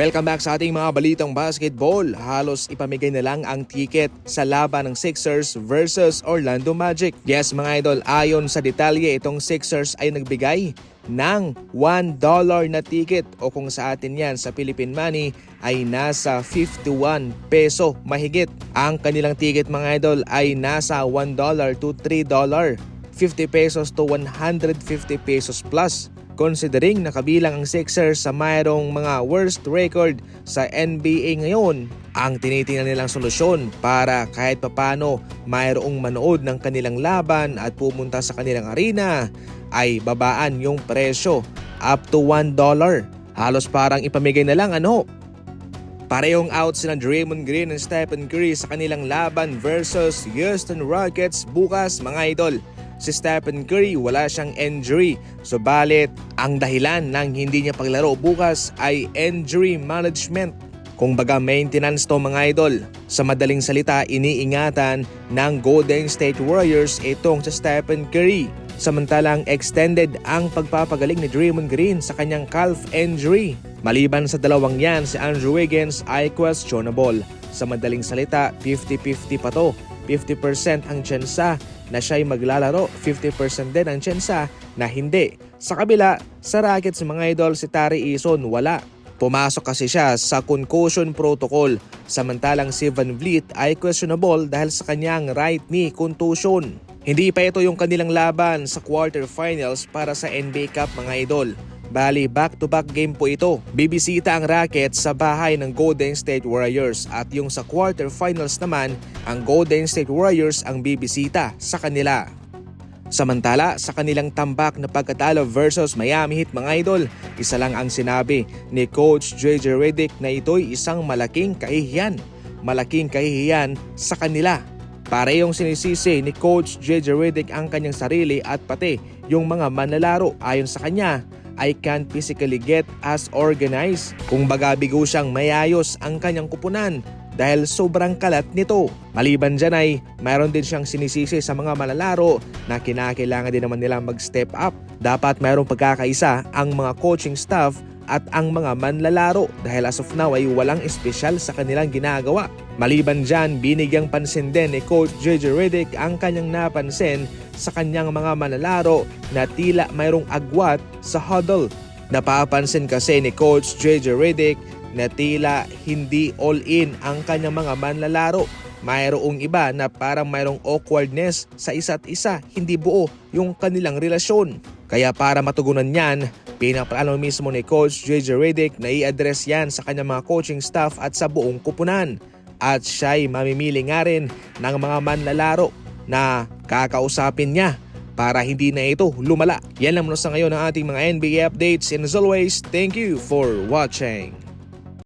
Welcome back sa ating mga balitang basketball. Halos ipamigay na lang ang ticket sa laban ng Sixers versus Orlando Magic. Yes mga idol, ayon sa detalye itong Sixers ay nagbigay ng $1 na ticket o kung sa atin yan sa Philippine money ay nasa 51 peso mahigit. Ang kanilang ticket mga idol ay nasa $1 to $3 50 pesos to 150 pesos plus considering nakabilang ang Sixers sa mayroong mga worst record sa NBA ngayon, ang tinitingnan nilang solusyon para kahit papano mayroong manood ng kanilang laban at pumunta sa kanilang arena ay babaan yung presyo up to $1. Halos parang ipamigay na lang ano, Parehong out sina Draymond Green and Stephen Curry sa kanilang laban versus Houston Rockets bukas mga idol. Si Stephen Curry wala siyang injury. Subalit, ang dahilan ng hindi niya paglaro bukas ay injury management. Kung baga maintenance to mga idol. Sa madaling salita, iniingatan ng Golden State Warriors itong sa Stephen Curry. Samantalang extended ang pagpapagaling ni Draymond Green sa kanyang calf injury. Maliban sa dalawang yan, si Andrew Wiggins ay questionable. Sa madaling salita, 50-50 pa to. 50% ang tsensa na siya'y maglalaro, 50% din ang tsensa na hindi. Sa kabila, sa Rockets mga idol, si Tari Eason wala. Pumasok kasi siya sa concussion protocol. Samantalang si Van Vliet ay questionable dahil sa kanyang right knee contusion. Hindi pa ito yung kanilang laban sa quarterfinals para sa NBA Cup mga idol. Bali, back-to-back game po ito. Bibisita ang Rockets sa bahay ng Golden State Warriors at yung sa quarterfinals naman, ang Golden State Warriors ang bibisita sa kanila. Samantala, sa kanilang tambak na pagkatalo versus Miami Heat mga idol, isa lang ang sinabi ni Coach JJ Redick na ito'y isang malaking kahihiyan. Malaking kahihiyan sa kanila. Parehong sinisisi ni Coach JJ Redick ang kanyang sarili at pati yung mga manlalaro ayon sa kanya I can't physically get as organized. Kung baga bigo siyang mayayos ang kanyang kupunan dahil sobrang kalat nito. Maliban dyan ay mayroon din siyang sinisisi sa mga malalaro na kinakailangan din naman nila mag-step up. Dapat mayroong pagkakaisa ang mga coaching staff at ang mga manlalaro dahil as of now ay walang espesyal sa kanilang ginagawa. Maliban dyan, binigyang pansin din ni Coach JJ Redick ang kanyang napansin sa kanyang mga manlalaro na tila mayroong agwat sa huddle. Napapansin kasi ni Coach JJ Redick na tila hindi all-in ang kanyang mga manlalaro. Mayroong iba na parang mayroong awkwardness sa isa't isa, hindi buo yung kanilang relasyon. Kaya para matugunan yan, pinaplano mismo ni Coach JJ Redick na i-address yan sa kanyang mga coaching staff at sa buong kupunan. At siya'y mamimili nga rin ng mga manlalaro na kakausapin niya para hindi na ito lumala. Yan lang muna sa ngayon ang ating mga NBA updates and as always, thank you for watching.